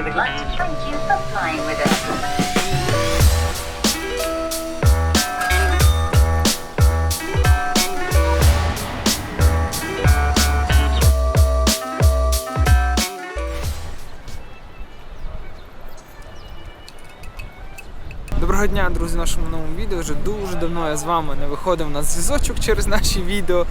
We would like to thank you for flying with us. Доброго дня, друзі, в нашому новому відео. Вже дуже давно я з вами не виходив на зв'язочок через наші відео.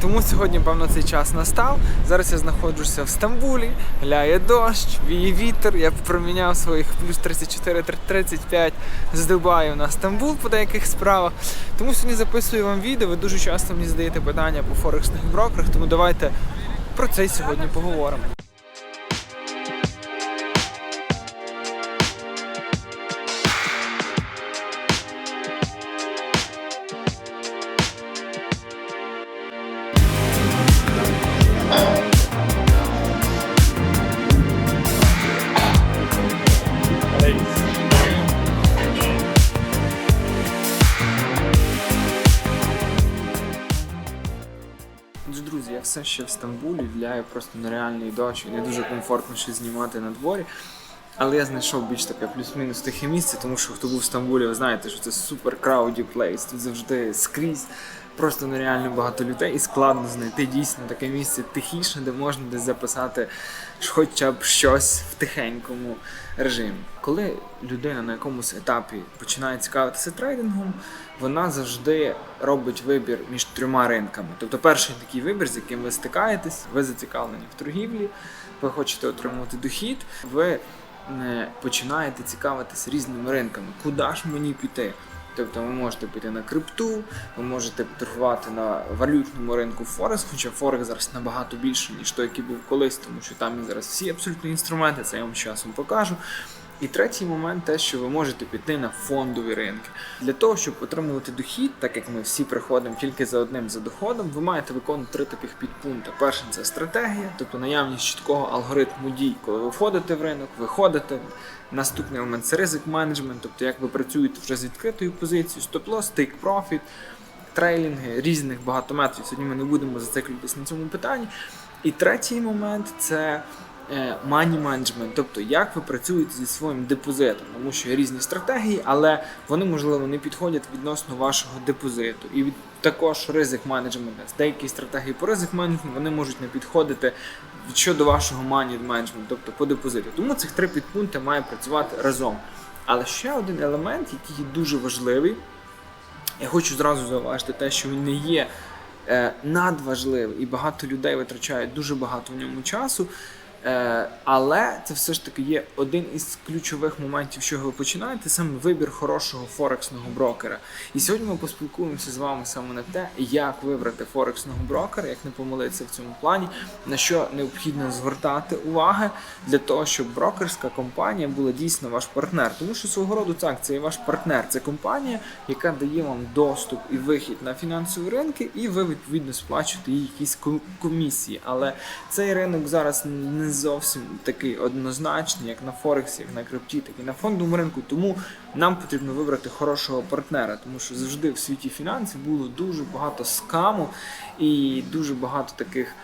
Тому сьогодні, певно, цей час настав. Зараз я знаходжуся в Стамбулі, гляє дощ, віє вітер. Я проміняв своїх плюс 34-35 з Дубаю на Стамбул по деяких справах. Тому сьогодні записую вам відео. Ви дуже часто мені задаєте питання по форексних брокерах, тому давайте про це сьогодні поговоримо. Все ще в Стамбулі, вляє просто нереальний дощ, і не дуже комфортно ще знімати на дворі. Але я знайшов більш таке плюс-мінус тихе місце, тому що хто був в Стамбулі, ви знаєте, що це супер крауді плейс. Тут завжди скрізь просто нереально багато людей і складно знайти дійсно таке місце тихіше, де можна десь записати хоча б щось в тихенькому режимі. Коли людина на якомусь етапі починає цікавитися трейдингом, вона завжди робить вибір між трьома ринками. Тобто, перший такий вибір, з яким ви стикаєтесь, ви зацікавлені в торгівлі, ви хочете отримувати дохід, ви не починаєте цікавитися різними ринками. Куди ж мені піти? Тобто ви можете піти на крипту, ви можете торгувати на валютному ринку Форекс, хоча Форекс зараз набагато більше, ніж той, який був колись, тому що там є зараз всі абсолютно інструменти, це я вам часом покажу. І третій момент те, що ви можете піти на фондові ринки. Для того, щоб отримувати дохід, так як ми всі приходимо тільки за одним за доходом, ви маєте виконувати три таких підпункти. Перший це стратегія, тобто наявність чіткого алгоритму дій, коли ви входите в ринок, виходите. Наступний момент це ризик менеджмент, тобто як ви працюєте вже з відкритою позицією, стоп-лосс, take profit, трейлінги, різних багато метрів. Сьогодні ми не будемо зациклюватися на цьому питанні. І третій момент це money management, тобто як ви працюєте зі своїм депозитом, тому що є різні стратегії, але вони можливо не підходять відносно вашого депозиту. І також ризик менеджменту. Деякі стратегії по ризик менеджменту вони можуть не підходити щодо вашого money management, тобто по депозиту. Тому цих три підпункти має працювати разом. Але ще один елемент, який є дуже важливий, я хочу зразу зауважити те, що він не є е, надважливий, і багато людей витрачають дуже багато в ньому часу. Е, але це все ж таки є один із ключових моментів, чого ви починаєте, саме вибір хорошого форексного брокера. І сьогодні ми поспілкуємося з вами саме на те, як вибрати форексного брокера, як не помилитися в цьому плані, на що необхідно звертати уваги для того, щоб брокерська компанія була дійсно ваш партнер. Тому що свого роду так, це є ваш партнер, це компанія, яка дає вам доступ і вихід на фінансові ринки, і ви відповідно сплачуєте їй якісь комісії. Але цей ринок зараз не зовсім такий однозначний, як на Форексі, як на крипті, так і на фондовому ринку. Тому нам потрібно вибрати хорошого партнера, тому що завжди в світі фінансів було дуже багато скаму і дуже багато таких.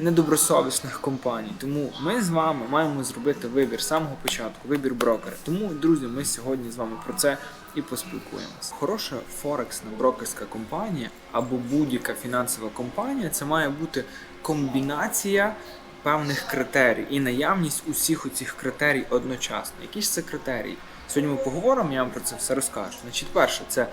Недобросовісних компаній, тому ми з вами маємо зробити вибір з самого початку, вибір брокера. Тому, друзі, ми сьогодні з вами про це і поспілкуємося. Хороша форексна брокерська компанія або будь-яка фінансова компанія це має бути комбінація певних критерій і наявність усіх оцих критерій одночасно. Які ж це критерії? Сьогодні ми поговоримо, я вам про це все розкажу. Значить, перше, це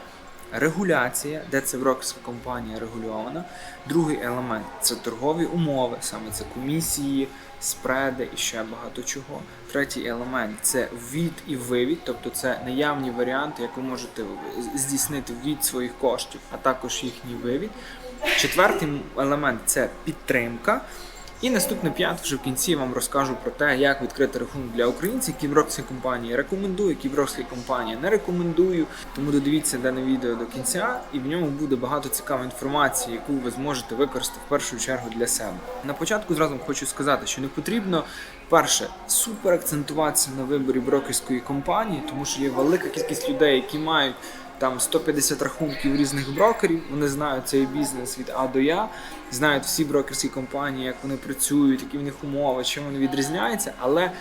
регуляція, де це брокерська компанія регульована. Другий елемент це торгові умови, саме це комісії, спреди і ще багато чого. Третій елемент це ввід і вивід, тобто це наявні варіанти, як ви можете здійснити ввід своїх коштів, а також їхній вивід. Четвертий елемент це підтримка. І наступне п'яте вже в кінці вам розкажу про те, як відкрити рахунок для українців, які компанії рекомендую, які брокерські компанії не рекомендую. Тому додивіться дане відео до кінця, і в ньому буде багато цікавої інформації, яку ви зможете використати в першу чергу для себе. На початку зразу хочу сказати, що не потрібно перше супер акцентуватися на виборі брокерської компанії, тому що є велика кількість людей, які мають там 150 рахунків різних брокерів. Вони знають цей бізнес від А до Я, знають всі брокерські компанії, як вони працюють, які в них умови, чим вони відрізняються. Але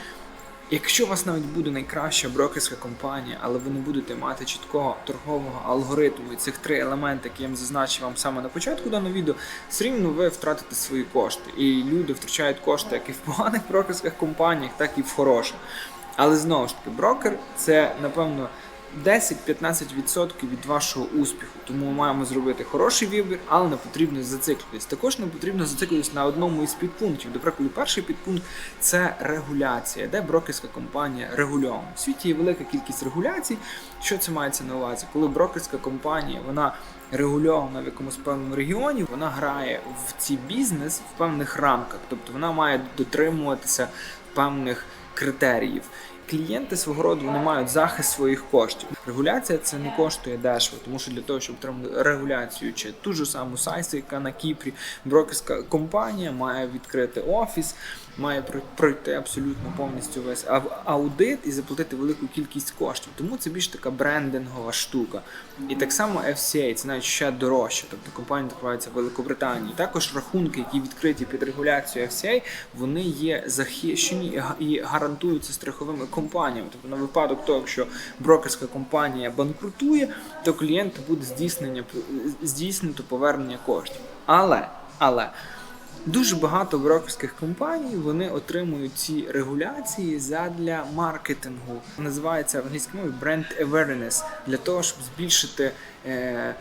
Якщо у вас навіть буде найкраща брокерська компанія, але ви не будете мати чіткого торгового алгоритму і цих три елементи, які я зазначив вам саме на початку даного відео, все рівно ви втратите свої кошти. І люди втрачають кошти як і в поганих брокерських компаніях, так і в хороших. Але знову ж таки, брокер це напевно 10-15% від вашого успіху. Тому ми маємо зробити хороший вибір, але не потрібно зациклитись. Також не потрібно зациклитись на одному із підпунктів. До прикладу, перший підпункт це регуляція, де брокерська компанія регульована. В світі є велика кількість регуляцій. Що це мається на увазі? Коли брокерська компанія вона регульована в якомусь певному регіоні, вона грає в цей бізнес в певних рамках, тобто вона має дотримуватися певних критеріїв. Клієнти свого роду вони мають захист своїх коштів. Регуляція це не коштує дешево, тому що для того, щоб отримати регуляцію чи ту ж саму Сайсу, яка на Кіпрі, брокерська компанія має відкрити офіс, має пройти абсолютно повністю весь аудит і заплатити велику кількість коштів. Тому це більш така брендингова штука. І так само FCA, це навіть ще дорожче. Тобто компанія відкривається в Великобританії. Також рахунки, які відкриті під регуляцією FCA, вони є захищені і гарантуються страховими компаніями. Тобто на випадок того, якщо брокерська компанія банкрутує, то клієнту буде здійснення здійснено повернення коштів. Але, але. Дуже багато брокерських компаній вони отримують ці регуляції задля маркетингу. Називається в англійській мові бренд awareness, для того, щоб збільшити е,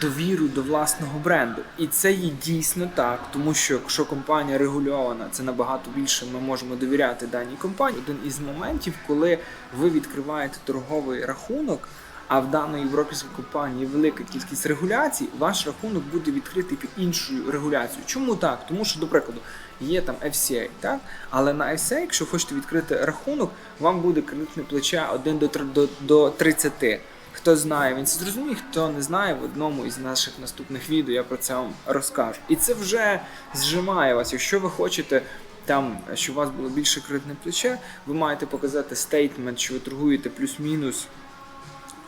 довіру до власного бренду. І це є дійсно так, тому що якщо компанія регульована, це набагато більше ми можемо довіряти даній компанії. Один із моментів, коли ви відкриваєте торговий рахунок. А в даної брокерської компанії велика кількість регуляцій, ваш рахунок буде відкритий під іншою регуляцією. Чому так? Тому що, до прикладу, є там FCA, так? Але на FCA, якщо хочете відкрити рахунок, вам буде кредитне плече 1 до, тр- до, до 30. Хто знає, він це зрозуміє, хто не знає, в одному із наших наступних відео я про це вам розкажу. І це вже зжимає вас. Якщо ви хочете там, щоб у вас було більше кредитне плече, ви маєте показати стейтмент, що ви торгуєте плюс-мінус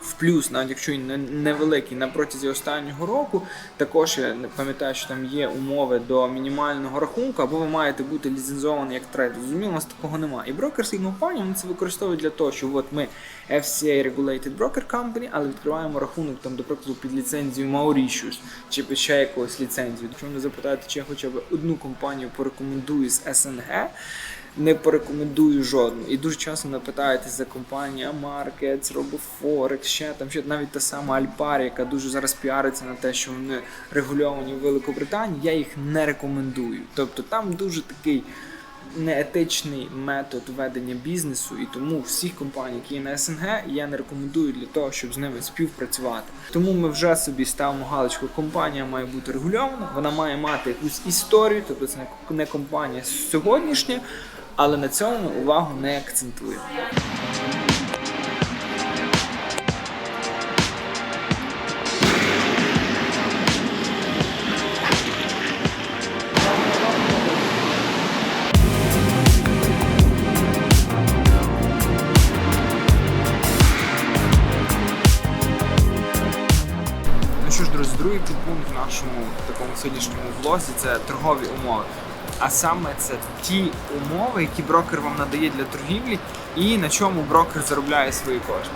в плюс, навіть якщо не- невеликий на протязі останнього року, також я пам'ятаю, що там є умови до мінімального рахунку, або ви маєте бути ліцензований як трейдер. Зрозуміло, у нас такого немає. І брокерські компанії вони це використовують для того, що от ми FCA Regulated Broker Company, але відкриваємо рахунок там, до прикладу, під ліцензію Mauritius чи під ще якогось ліцензію. Якщо мене запитаєте, чи я хоча б одну компанію порекомендую з СНГ, не порекомендую жодну. І дуже часто мене питаєте за компанія Markets, RoboForex, ще там ще навіть та сама Alpari, яка дуже зараз піариться на те, що вони регульовані в Великобританії, я їх не рекомендую. Тобто там дуже такий неетичний метод ведення бізнесу, і тому всіх компаній, які є на СНГ, я не рекомендую для того, щоб з ними співпрацювати. Тому ми вже собі ставимо галочку, компанія має бути регульована, вона має мати якусь історію, тобто це не компанія сьогоднішня, але на цьому увагу не акцентуємо. Ну що ж, друзі, другий підпункт в нашому такому сьогоднішньому влозі це торгові умови. А саме це ті умови, які брокер вам надає для торгівлі, і на чому брокер заробляє свої кошти.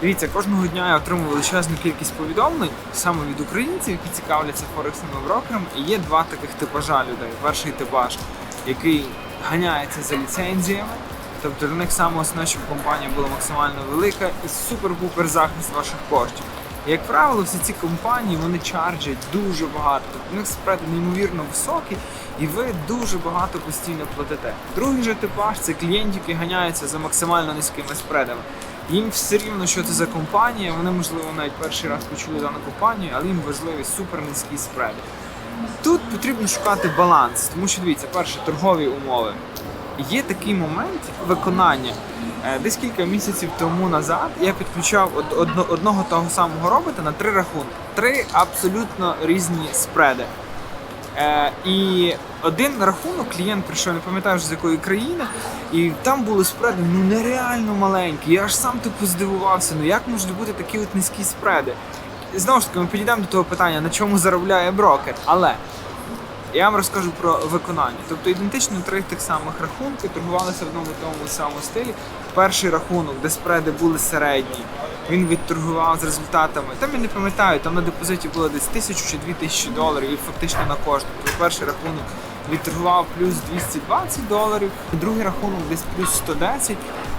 Дивіться, кожного дня я отримую величезну кількість повідомлень саме від українців, які цікавляться форексними брокерами. І є два таких типажа людей. Перший типаж, який ганяється за ліцензіями. Тобто для них саме основне, щоб компанія була максимально велика і супер-пупер захист ваших коштів. Як правило, всі ці компанії вони чарджать дуже багато. У них спреди неймовірно високі, і ви дуже багато постійно платите. Другий же типаж це клієнти, які ганяються за максимально низькими спредами. Їм все рівно, що це за компанія. Вони, можливо, навіть перший раз почули дану компанію, але їм важливі супер низькі спреди. Тут потрібно шукати баланс, тому що дивіться, перше, торгові умови. Є такий момент виконання. Е, Десь кілька місяців тому назад я підключав одного того самого робота на три рахунки. Три абсолютно різні спреди. Е, і один рахунок клієнт прийшов, не пам'ятаю з якої країни, і там були спреди ну нереально маленькі. Я аж сам типу здивувався, ну як можуть бути такі от низькі спреди. Знову ж таки, ми підійдемо до того питання, на чому заробляє брокер. Але Я вам розкажу про виконання. Тобто ідентично три тих самих рахунки торгувалися в одному тому самому стилі. Перший рахунок, де спреди були середні, він відторгував з результатами. Там я не пам'ятаю, там на депозиті було десь тисячу чи дві тисячі доларів, і фактично на кожну. Тобто перший рахунок відторгував плюс 220 доларів, другий рахунок десь плюс 110.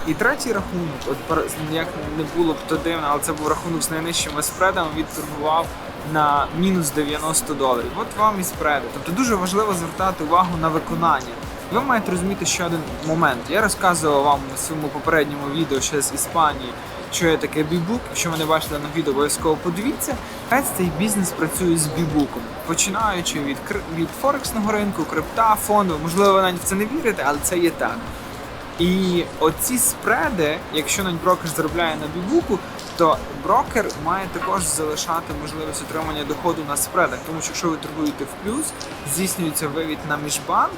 І третій рахунок, от як не було б то дивно, але це був рахунок з найнижчими спредами, відторгував на мінус 90 доларів. От вам і спреди. Тобто дуже важливо звертати увагу на виконання. Ви маєте розуміти ще один момент. Я розказував вам у своєму попередньому відео ще з Іспанії, що є таке бібук. Якщо ви не бачили на відео, обов'язково подивіться. Весь цей бізнес працює з бібуком, починаючи від від форексного ринку, крипта, фонду. Можливо, ви навіть в це не вірите, але це є так. І оці спреди, якщо навіть брокер заробляє на бібуку, то брокер має також залишати можливість отримання доходу на спредах. Тому що якщо ви торгуєте в плюс, здійснюється вивід на міжбанк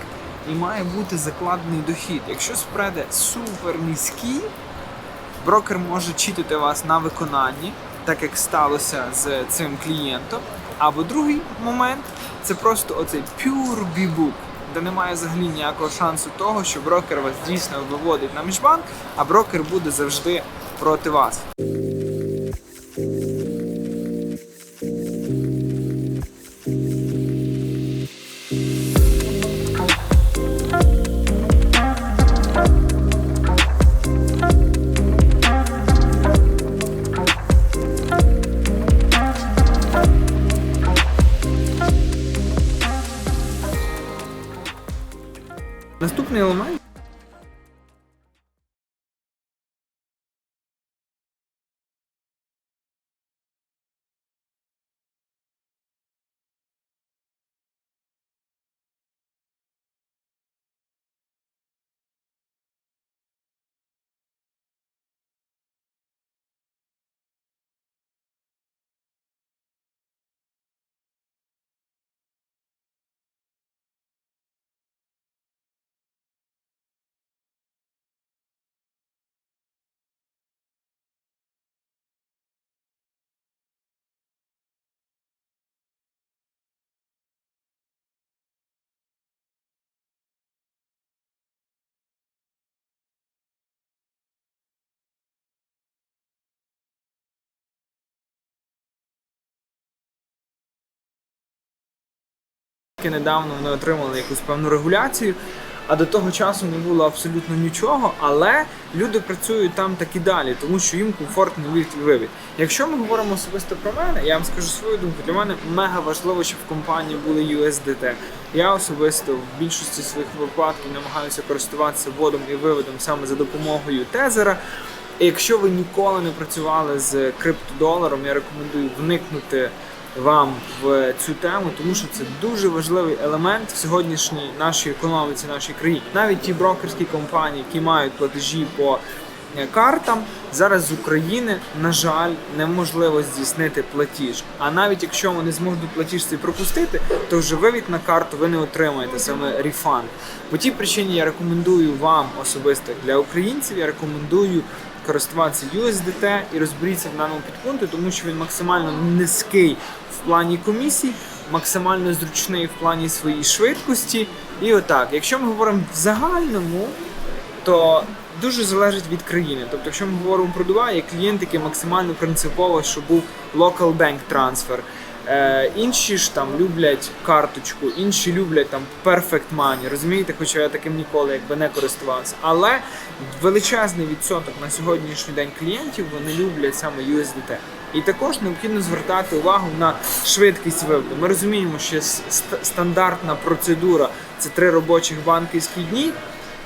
і має бути закладений дохід. Якщо спреди супер низькі, брокер може читати вас на виконанні, так як сталося з цим клієнтом. Або другий момент це просто оцей pure бібук, де немає взагалі ніякого шансу того, що брокер вас дійсно виводить на міжбанк, а брокер буде завжди проти вас. Наступний елемент недавно вони отримали якусь певну регуляцію, а до того часу не було абсолютно нічого. Але люди працюють там так і далі, тому що їм комфортний вивід. Якщо ми говоримо особисто про мене, я вам скажу свою думку. Для мене мега важливо, щоб в компанії були USDT. Я особисто в більшості своїх випадків намагаюся користуватися вводом і виводом саме за допомогою тезера. І Якщо ви ніколи не працювали з криптодоларом, я рекомендую вникнути вам в цю тему, тому що це дуже важливий елемент в сьогоднішній нашій економіці, нашій країні. Навіть ті брокерські компанії, які мають платежі по е, картам, зараз з України, на жаль, неможливо здійснити платіж. А навіть якщо вони зможуть платіж цей пропустити, то вже вивід на карту ви не отримаєте саме рефанд. По тій причині я рекомендую вам особисто для українців, я рекомендую користуватися USDT і розберіться в даному підпункті, тому що він максимально низький в плані комісій, максимально зручний в плані своєї швидкості. І отак, якщо ми говоримо в загальному, то дуже залежить від країни. Тобто, якщо ми говоримо про Дубай, є клієнт, який максимально принципово, щоб був local bank transfer. Е, інші ж там люблять карточку, інші люблять там perfect money, розумієте, хоча я таким ніколи якби не користувався. Але величезний відсоток на сьогоднішній день клієнтів вони люблять саме USDT. І також необхідно звертати увагу на швидкість виводу. Ми розуміємо, що стандартна процедура це три робочих банківські дні.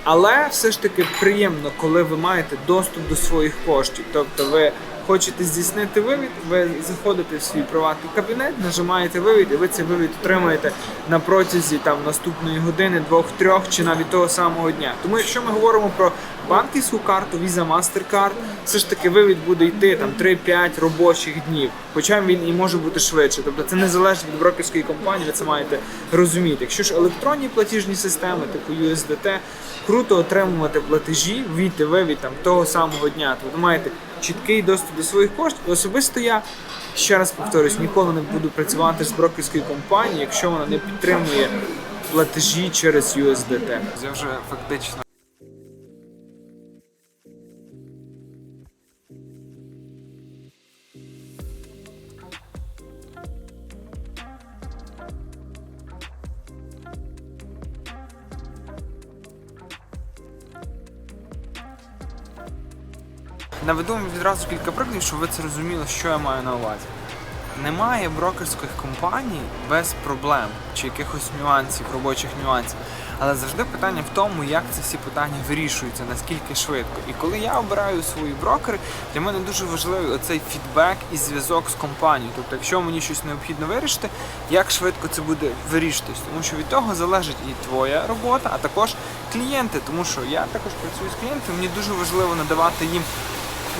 Але все ж таки приємно, коли ви маєте доступ до своїх коштів. Тобто ви хочете здійснити вивід, ви заходите в свій приватний кабінет, нажимаєте вивід, і ви цей вивід отримаєте на протязі там наступної години, двох-трьох чи навіть того самого дня. Тому якщо ми говоримо про банківську карту Visa Mastercard, все ж таки вивід буде йти там 3-5 робочих днів. Хоча він і може бути швидше. Тобто це не залежить від брокерської компанії, ви це маєте розуміти. Якщо ж електронні платіжні системи, типу USDT, круто отримувати платежі і вивід там того самого дня. Тобто маєте чіткий доступ до своїх коштів. Особисто я ще раз повторюсь, ніколи не буду працювати з брокерською компанією, якщо вона не підтримує платежі через USDT. Я вже фактично. Наведу вам відразу кілька прикладів, щоб ви це розуміли, що я маю на увазі. Немає брокерських компаній без проблем чи якихось нюансів, робочих нюансів. Але завжди питання в тому, як ці всі питання вирішуються, наскільки швидко. І коли я обираю свої брокери, для мене дуже важливий оцей фідбек і зв'язок з компанією. Тобто, якщо мені щось необхідно вирішити, як швидко це буде вирішитись. Тому що від того залежить і твоя робота, а також клієнти. Тому що я також працюю з клієнтами, мені дуже важливо надавати їм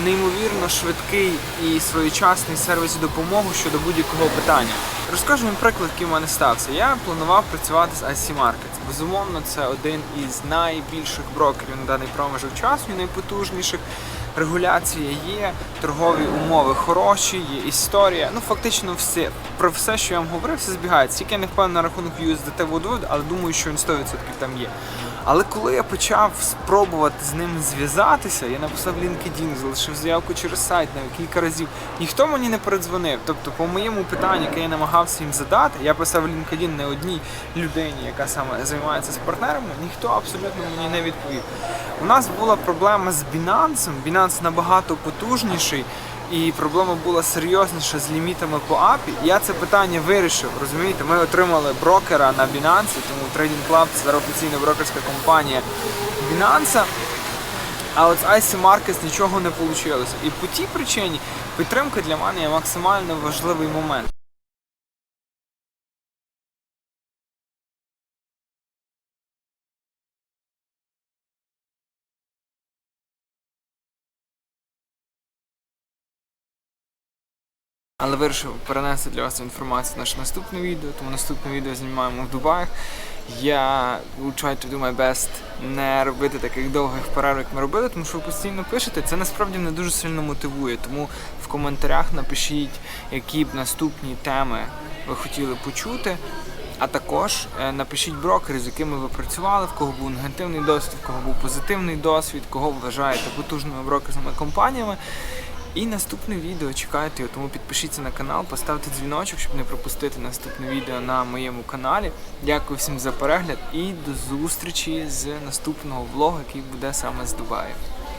неймовірно швидкий і своєчасний сервіс і допомогу щодо будь-якого питання. Розкажу вам приклад, який в мене стався. Я планував працювати з IC Markets. Безумовно, це один із найбільших брокерів на даний проміжок часу і найпотужніших. Регуляція є, торгові умови хороші, є історія. Ну фактично все про все, що я вам говорив, все збігається. Тільки я не впевнений на рахунок USDT але думаю, що він 100% там є. Але коли я почав спробувати з ним зв'язатися, я написав LinkedIn, залишив заявку через сайт навіть кілька разів. Ніхто мені не передзвонив. Тобто, по моєму питанню, яке я намагався їм задати, я писав LinkedIn не одній людині, яка саме займається з партнерами, ніхто абсолютно мені не відповів. У нас була проблема з Binance. Binance набагато потужніший. І проблема була серйозніша з лімітами по апі. Я це питання вирішив. Розумієте, ми отримали брокера на Binance, тому Trading Club це зараз офіційна брокерська компанія Binance. А от з IC Markets нічого не вийшло. І по тій причині підтримка для мене є максимально важливий момент. Але вирішив перенести для вас інформацію в наше наступне відео, тому наступне відео знімаємо в Дубаях. Я will try to do my best не робити таких довгих перерв, як ми робили, тому що ви постійно пишете. Це насправді мене дуже сильно мотивує. Тому в коментарях напишіть, які б наступні теми ви хотіли почути. А також е, напишіть брокери, з якими ви працювали, в кого був негативний досвід, в кого був позитивний досвід, кого вважаєте потужними брокерськими компаніями. І наступне відео чекайте, тому підпишіться на канал, поставте дзвіночок, щоб не пропустити наступне відео на моєму каналі. Дякую всім за перегляд і до зустрічі з наступного влогу, який буде саме з Дубаю.